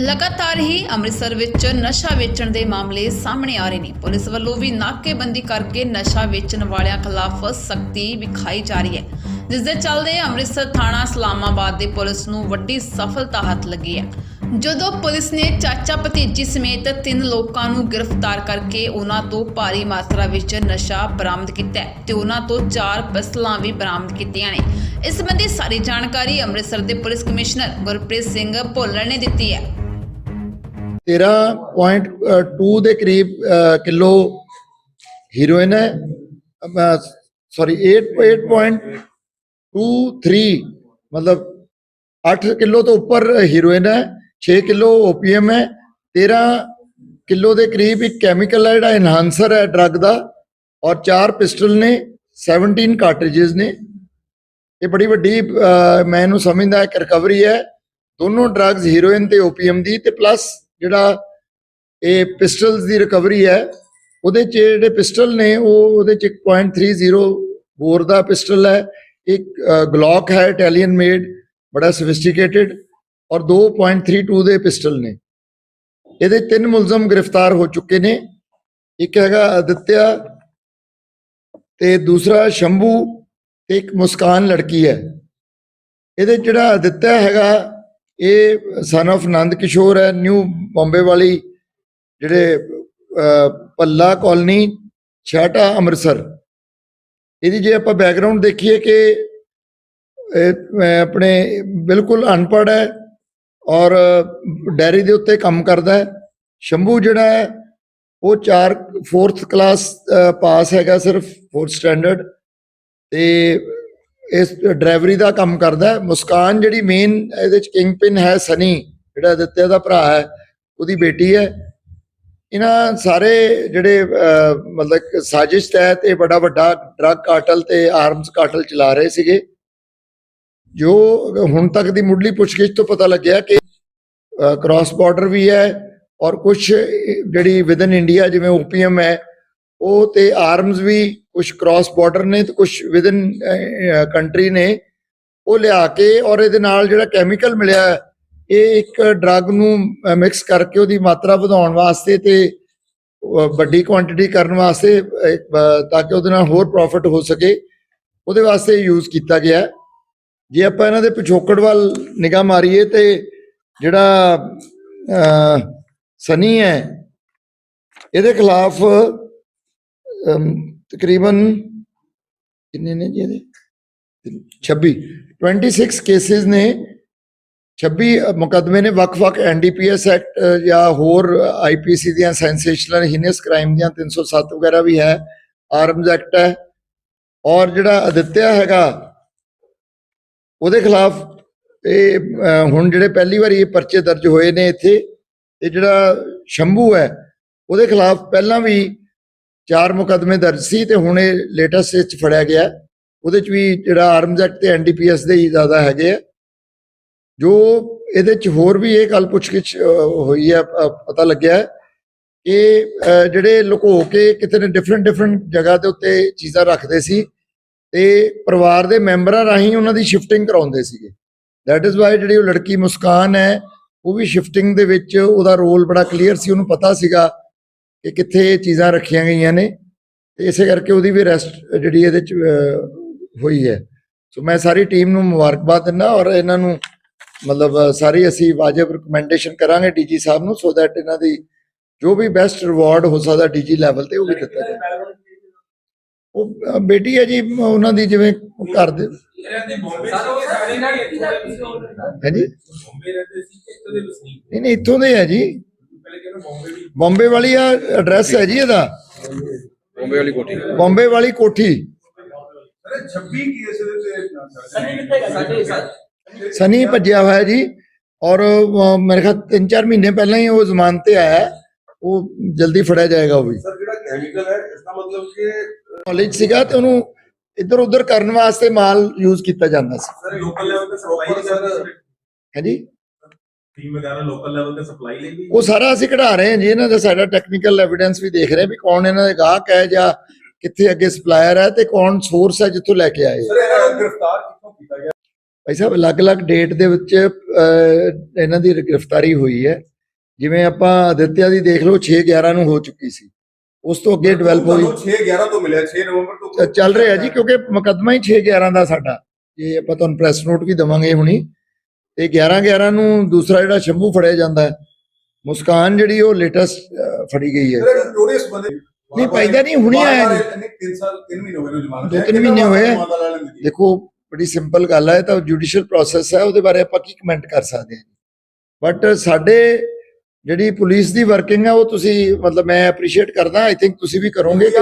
ਲਗਾਤਾਰ ਹੀ ਅੰਮ੍ਰਿਤਸਰ ਵਿੱਚ ਨਸ਼ਾ ਵੇਚਣ ਦੇ ਮਾਮਲੇ ਸਾਹਮਣੇ ਆ ਰਹੇ ਨੇ। ਪੁਲਿਸ ਵੱਲੋਂ ਵੀ ਨਾਕੇਬੰਦੀ ਕਰਕੇ ਨਸ਼ਾ ਵੇਚਣ ਵਾਲਿਆਂ ਖਿਲਾਫ ਸਖਤੀ ਵਿਖਾਈ ਜਾ ਰਹੀ ਹੈ। ਜਿਸ ਦੇ ਚੱਲਦੇ ਅੰਮ੍ਰਿਤਸਰ ਥਾਣਾ ਇਸਲਾਮਾਬਾਦ ਦੇ ਪੁਲਿਸ ਨੂੰ ਵੱਡੀ ਸਫਲਤਾ ਹੱਥ ਲੱਗੀ ਹੈ। ਜਦੋਂ ਪੁਲਿਸ ਨੇ ਚਾਚਾ ਭਤੀਜੀ ਸਮੇਤ ਤਿੰਨ ਲੋਕਾਂ ਨੂੰ ਗ੍ਰਿਫਤਾਰ ਕਰਕੇ ਉਹਨਾਂ ਤੋਂ ਭਾਰੀ ਮਾਤਰਾ ਵਿੱਚ ਨਸ਼ਾ ਬਰਾਮਦ ਕੀਤਾ ਤੇ ਉਹਨਾਂ ਤੋਂ ਚਾਰ ਪਿਸਤਲਾਂ ਵੀ ਬਰਾਮਦ ਕੀਤੀਆਂ ਨੇ। ਇਸ ਸੰਬੰਧੀ ਸਾਰੀ ਜਾਣਕਾਰੀ ਅੰਮ੍ਰਿਤਸਰ ਦੇ ਪੁਲਿਸ ਕਮਿਸ਼ਨਰ ਗੁਰਪ੍ਰੀਤ ਸਿੰਘ ਭੋਲਰ ਨੇ ਦਿੱਤੀ ਹੈ। 13.2 ਦੇ ਕਰੀਬ ਅ, ਕਿਲੋ ਹੀਰੋਇਨ ਹੈ। ਸੌਰੀ 8.23 ਮਤਲਬ 8 ਕਿਲੋ ਤੋਂ ਉੱਪਰ ਹੀਰੋਇਨ ਹੈ 6 ਕਿਲੋ ਓਪੀਐਮ ਹੈ 13 ਕਿਲੋ ਦੇ ਕਰੀਬ ਇੱਕ ਕੈਮੀਕਲ ਹੈ ਜਿਹੜਾ ਐਨਹਾਂਸਰ ਹੈ ਡਰੱਗ ਦਾ ਔਰ ਚਾਰ ਪਿਸਟਲ ਨੇ 17 ਕਾਰਟ੍ਰਿਜਸ ਨੇ। ਇਹ ਬੜੀ ਵੱਡੀ ਅ, ਮੈਂ ਇਹਨੂੰ ਸਮਝਦਾ ਇੱਕ ਰਿਕਵਰੀ ਹੈ। ਦੋਨੋਂ ਡਰੱਗਸ ਹੀਰੋਇਨ ਤੇ ਓਪੀਐਮ ਦੀ ਤੇ ਪਲੱਸ ਜਿਹੜਾ ਇਹ ਪਿਸਟਲਸ ਦੀ ਰਿਕਵਰੀ ਹੈ, ਉਹਦੇ ਚ ਜਿਹੜੇ ਪਿਸਟਲ ਨੇ, ਉਹ ਉਹਦੇ ਚ ਇੱਕ 0.30 ਬੋਰ ਦਾ ਪਿਸਟਲ ਹੈ, ਇੱਕ ਗਲੌਕ ਹੈ ਇਟਾਲੀਅਨ ਮੇਡ ਬੜਾ ਸੋਫਿਸਟੀਕੇਟਿਡ ਔਰ 2.32 ਦੇ ਪਿਸਟਲ ਨੇ। ਇਹਦੇ ਤਿੰਨ ਮੁਲਜ਼ਮ ਗ੍ਰਿਫਤਾਰ ਹੋ ਚੁੱਕੇ ਨੇ, ਇੱਕ ਹੈਗਾ ਅਦਿੱਤਿਆ ਤੇ ਦੂਸਰਾ ਸ਼ੰਭੂ ਤੇ ਇੱਕ ਮੁਸਕਾਨ ਲੜਕੀ ਹੈ। ਇਹਦੇ ਜਿਹੜਾ ਅਦਿੱਤਿਆ ਹੈਗਾ ਇਹ ਸਨ of ਆਨੰਦ ਕਿਸ਼ੋਰ ਹੈ ਨਿਊ ਬੰਬੇ ਵਾਲੀ ਜਿਹੜੇ ਅਹ, ਪੱਲਾ ਕਾਲਨੀ ਛਾਟਾ ਅੰਮ੍ਰਿਤਸਰ। ਇਹਦੀ ਜੇ ਆਪਾਂ ਬੈਕਗ੍ਰਾਉਂਡ ਦੇਖੀਏ ਕਿ ਆਪਣੇ ਬਿਲਕੁਲ ਅਨਪੜ੍ਹ ਹੈ ਔਰ ਡੈਰੀ ਦੇ ਉੱਤੇ ਕੰਮ ਕਰਦਾ ਹੈ। ਸ਼ੰਭੂ ਜਿਹੜਾ ਹੈ ਉਹ 4 4th ਕਲਾਸ ਪਾਸ ਹੈਗਾ ਸਿਰਫ 4th ਸਟੈਂਡਰਡ ਤੇ ਇਸ ਡਰਾਈਵਰੀ ਦਾ ਕੰਮ ਕਰਦਾ ਹੈ। ਮੁਸਕਾਨ ਜਿਹੜੀ ਮੇਨ ਇਹਦੇ ਚ ਕਿੰਗ ਪਿਨ ਹੈ ਸਨੀ, ਜਿਹੜਾ ਦਿੱਤੇ ਦਾ ਭਰਾ ਹੈ, ਉਹਦੀ ਬੇਟੀ ਹੈ। ਇਹਨਾਂ ਸਾਰੇ ਜਿਹੜੇ ਮਤਲਬ ਸਾਜ਼ਿਸ਼ ਤਹਿਤ ਇਹ ਬੜਾ ਵੱਡਾ ਡਰੱਗ ਕਾਰਟਲ ਤੇ ਆਰਮਸ ਕਾਰਟਲ ਚਲਾ ਰਹੇ ਸੀਗੇ। ਜੋ ਹੁਣ ਤੱਕ ਦੀ ਮੁੱਢਲੀ ਪੁੱਛਗਿੱਛ ਤੋਂ ਪਤਾ ਲੱਗਿਆ ਕਿ ਕ੍ਰਾਸ ਬਾਰਡਰ ਵੀ ਹੈ ਔਰ ਕੁਝ ਜਿਹੜੀ ਵਿਦਨ ਇੰਡੀਆ ਜਿਵੇਂ ਓਪੀਐਮ ਹੈ ਉਹ ਤੇ ਆਰਮਸ ਵੀ ਕੁਝ ਕ੍ਰਾਸ ਬਾਰਡਰ ਨੇ ਤੇ ਕੁਝ ਵਿਦਨ ਕੰਟਰੀ ਨੇ, ਉਹ ਲਿਆ ਕੇ ਔਰ ਇਹਦੇ ਨਾਲ ਜਿਹੜਾ ਕੈਮੀਕਲ ਮਿਲਿਆ, ਇਹ ਇੱਕ ਡਰੱਗ ਨੂੰ ਮਿਕਸ ਕਰਕੇ ਉਹਦੀ ਮਾਤਰਾ ਵਧਾਉਣ ਵਾਸਤੇ ਤੇ ਵੱਡੀ ਕੁਆਂਟੀਟੀ ਕਰਨ ਵਾਸਤੇ ਤਾਂ ਕਿ ਉਹਦੇ ਨਾਲ ਹੋਰ ਪ੍ਰੋਫਿਟ ਹੋ ਸਕੇ, ਉਹਦੇ ਵਾਸਤੇ ਯੂਜ਼ ਕੀਤਾ ਗਿਆ। ਜੇ ਆਪਾਂ ਇਹਨਾਂ ਦੇ ਪਿਛੋਕੜ ਵੱਲ ਨਿਗਾਹ ਮਾਰੀਏ ਤੇ ਜਿਹੜਾ ਸਨੀ ਹੈ, ਇਹਦੇ ਖਿਲਾਫ ਤਕਰੀਬਨ ਕਿੰਨੇ ਨੇ ਜੀ ਇਹਦੇ? 26 26 ਕੇਸਿਸ ਨੇ। 26 ਮੁਕੱਦਮੇ ਨੇ ਵੱਖ-ਵੱਖ ਐਨਡੀਪੀਐਸ ਐਕਟ ਜਾਂ ਹੋਰ ਆਈਪੀਸੀ ਦੀਆਂ ਸੈਂਸੇਸ਼ਨਲ ਹੀਨੀਅਸ ਕ੍ਰਾਈਮ ਦੀਆਂ 307 ਵਗੈਰਾ ਵੀ ਹੈ। ਆਰਮਜ਼ ਐਕਟ ਹੈ। ਔਰ ਜਿਹੜਾ ਅਦਿੱਤਿਆ ਹੈਗਾ, ਉਹਦੇ ਖਿਲਾਫ ਇਹ ਹੁਣ ਜਿਹੜੇ ਪਹਿਲੀ ਵਾਰੀ ਇਹ ਪਰਚੇ ਦਰਜ ਹੋਏ ਨੇ ਇੱਥੇ, ਇਹ ਜਿਹੜਾ ਸ਼ੰਭੂ ਹੈ, ਉਹਦੇ ਖਿਲਾਫ ਪਹਿਲਾਂ ਵੀ ਚਾਰ ਮੁਕੱਦਮੇ ਦਰਜ ਸੀ ਤੇ ਹੁਣ ਇਹ ਲੇਟੈਸਟ ਇਸ 'ਚ ਫੜਿਆ ਗਿਆ। ਉਹਦੇ ਚ ਵੀ ਜਿਹੜਾ ਆਰਮਸ ਐਕਟ ਤੇ ਐਨਡੀਪੀਐਸ ਦੇ ਹੀ ਜ਼ਿਆਦਾ ਹੈਗੇ ਆ। ਜੋ ਇਹਦੇ ਚ ਹੋਰ ਵੀ ਇਹ ਗੱਲ ਪੁੱਛਗਿੱਛ ਹੋਈ ਹੈ ਪਤਾ ਲੱਗਿਆ ਕਿ ਜਿਹੜੇ ਲੁਕੋ ਕੇ ਕਿਤੇ ਨੇ ਡਿਫਰੈਂਟ ਡਿਫਰੈਂਟ ਜਗ੍ਹਾ ਦੇ ਉੱਤੇ ਚੀਜ਼ਾਂ ਰੱਖਦੇ ਸੀ ਤੇ ਪਰਿਵਾਰ ਦੇ ਮੈਂਬਰਾਂ ਰਾਹੀਂ ਉਹਨਾਂ ਦੀ ਸ਼ਿਫਟਿੰਗ ਕਰਾਉਂਦੇ ਸੀਗੇ। ਦੈਟ ਇਜ਼ ਵਾਈ ਜਿਹੜੀ ਉਹ ਲੜਕੀ ਮੁਸਕਾਨ ਹੈ, ਉਹ ਵੀ ਸ਼ਿਫਟਿੰਗ ਦੇ ਵਿੱਚ ਉਹਦਾ ਰੋਲ ਬੜਾ ਕਲੀਅਰ ਸੀ, ਉਹਨੂੰ ਪਤਾ ਸੀਗਾ ਕਿ ਕਿੱਥੇ ਇਹ ਚੀਜ਼ਾਂ ਰੱਖੀਆਂ ਗਈਆਂ ਨੇ ਤੇ ਇਸੇ ਕਰਕੇ ਉਹਦੀ ਵੀ ਅਰੈਸਟ ਜਿਹੜੀ ਇਹਦੇ ਚ ਹੋਈ ਹੈ। ਸੋ ਮੈਂ ਸਾਰੀ ਟੀਮ ਨੂੰ ਮੁਬਾਰਕਬਾਦ ਦਿੰਦਾ ਔਰ ਇਹਨਾਂ ਨੂੰ ਮਤਲਬ ਸਾਰੀ ਅਸੀਂ ਵਾਜਬ ਰਿਕਮੈਂਡੇਸ਼ਨ ਕਰਾਂਗੇ ਡੀਜੀ ਸਾਹਿਬ ਨੂੰ ਸੋ ਦੈਟ ਇਹਨਾਂ ਦੀ ਜੋ ਵੀ ਬੈਸਟ ਰਿਵਾਰਡ ਹੋ ਸਕਦਾ ਡੀਜੀ ਲੈਵਲ ਤੇ ਉਹ ਵੀ ਦਿੱਤਾ ਜਾਏ ਉਹ ਬੇਟੀ ਹੈ ਜੀ ਉਹਨਾਂ ਦੀ ਜਿਵੇਂ ਘਰ ਦੇ ਰਹਿੰਦੇ ਬੰਬੇ ਸੀ ਸਾਰੇ ਨਾ ਇੱਥੋਂ ਦੇ ਵਸਨੀਕ ਹੈ ਜੀ? ਬੰਬੇ ਰਹਿੰਦੇ ਸੀ ਕਿ ਇੱਥੋਂ ਦੇ ਵਸਨੀਕ? ਨਹੀਂ ਨਹੀਂ ਇੱਥੋਂ ਦੇ ਹੈ ਜੀ। ਬੰਬੇ ਵਾਲੀ ਆ ਐਡਰੈਸ ਹੈ ਜੀ ਇਹਦਾ? ਬੰਬੇ ਵਾਲੀ ਕੋਠੀ। ਬੰਬੇ ਵਾਲੀ ਕੋਠੀ। ਅਰੇ 26 ਕੇਸ ਦੇ ਤੇ ਸਨੀ ਕਿੱਥੇ ਗਾ ਸਾਡੇ ਸਾਡੇ ਸਨੀ ਭੱਜਿਆ ਹੋਇਆ ਜੀ। ਔਰ ਮੇਰੇ ਖਿਆਲ 3-4 ਮਹੀਨੇ ਪਹਿਲਾਂ ਹੀ ਉਹ ਜ਼ਮਾਨਤ ਤੇ ਆਇਆ। ਉਹ ਜਲਦੀ ਫੜਿਆ ਜਾਏਗਾ ਉਹ ਵੀ। ਸਰ ਜਿਹੜਾ ਕੈਮੀਕਲ ਹੈ ਇਸ ਦਾ ਮਤਲਬ ਕਿ ਨੌਲੇਜ ਸੀਗਾ ਤੇ ਉਹਨੂੰ ਇੱਧਰ ਉੱਧਰ ਕਰਨ ਵਾਸਤੇ ਮਾਲ ਯੂਜ਼ ਕੀਤਾ ਜਾਂਦਾ ਸੀ। ਸਰ ਲੋਕਲ ਲੈਵਲ ਤੇ ਸਪਲਾਈ ਸਰ ਹੈ ਜੀ? ਟੀਮ ਵਗੈਰਾ ਲੋਕਲ ਲੈਵਲ ਤੇ ਸਪਲਾਈ ਲਈ ਵੀ? ਉਹ ਸਾਰਾ ਅਸੀਂ ਕਢਾ ਰਹੇ ਹਾਂ ਜੀ ਇਹਨਾਂ ਦਾ ਸਾਡਾ ਟੈਕਨੀਕਲ ਐਵੀਡੈਂਸ ਵੀ ਦੇਖ ਰਹੇ ਹਾਂ ਵੀ ਕੌਣ ਇਹਨਾਂ ਦੇ ਗਾਹਕ ਹੈ ਜਾਂ ਕਿੱਥੇ ਅੱਗੇ ਸਪਲਾਇਰ ਹੈ ਤੇ ਕੌਣ ਸੋਰਸ ਹੈ ਜਿੱਥੋਂ ਲੈ ਕੇ ਆਏ। ਸਰ ਇਹਨਾਂ ਨੂੰ ਗ੍ਰਿਫਤਾਰ ਕਿੱਥੋਂ ਕੀਤਾ ਗਿਆ? ਭਾਈ ਸਾਹਿਬ ਅਲੱਗ-ਅਲੱਗ ਡੇਟ ਦੇ ਵਿੱਚ ਇਹਨਾਂ ਦੀ ਗ੍ਰਿਫਤਾਰੀ ਹੋਈ ਹੈ। ਜਿਵੇਂ ਆਪਾਂ ਅਦਿੱਤਿਆ ਦੀ ਦੇਖ ਲਓ 6 11 ਨੂੰ ਹੋ ਚੁੱਕੀ ਸੀ। ਉਸ ਤੋਂ ਅੱਗੇ ਡਿਵੈਲਪ ਹੋਈ 6 11 ਤੋਂ ਮਿਲਿਆ 6 ਨਵੰਬਰ ਤੋਂ ਚੱਲ ਰਿਹਾ ਜੀ ਕਿਉਂਕਿ ਮੁਕੱਦਮਾ ਹੀ 6 11 ਦਾ ਸਾਡਾ। ਇਹ ਆਪਾਂ ਤੁਹਾਨੂੰ ਪ੍ਰੈਸ ਨੋਟ ਵੀ ਦਵਾਂਗੇ ਹੁਣੀ। ਤੇ 11 11 ਨੂੰ ਦੂਸਰਾ ਜਿਹੜਾ ਸ਼ੰਭੂ ਫੜਿਆ ਜਾਂਦਾ ਹੈ। ਮੁਸਕਾਨ ਜਿਹੜੀ ਉਹ ਲੇਟੈਸਟ ਫੜੀ ਗਈ ਹੈ। ਨੋਟਿਸ ਬੰਦੇ ਨਹੀਂ, ਪੈਦਾ ਨਹੀਂ, ਹੁਣੀ ਆਇਆ ਜੀ। 3 ਸਾਲ 3 ਮਹੀਨੇ ਹੋ ਗਏ ਨੂੰ। ਜ਼ਮਾਨਤ ਦੋ। ਤਿੰਨ ਮਹੀਨੇ ਹੋਏ? ਦੇਖੋ ਬੜੀ ਸਿੰਪਲ ਗੱਲ ਹੈ ਤਾਂ ਜੁਡੀਸ਼ੀਅਲ ਪ੍ਰੋਸੈਸ ਹੈ ਉਹਦੇ ਬਾਰੇ ਆਪਾਂ ਕੀ ਕਮੈਂਟ ਕਰ ਸਕਦੇ ਹਾਂ ਬਟ ਸਾਡੇ ਜਿਹੜੀ ਪੁਲਿਸ ਦੀ ਵਰਕਿੰਗ ਹੈ ਉਹ ਤੁਸੀਂ ਮਤਲਬ ਮੈਂ ਐਪਰੀਸ਼ੀਏਟ ਕਰਦਾ ਆਈ ਥਿੰਕ ਤੁਸੀਂ ਵੀ ਕਰੋਗੇ ਕਿ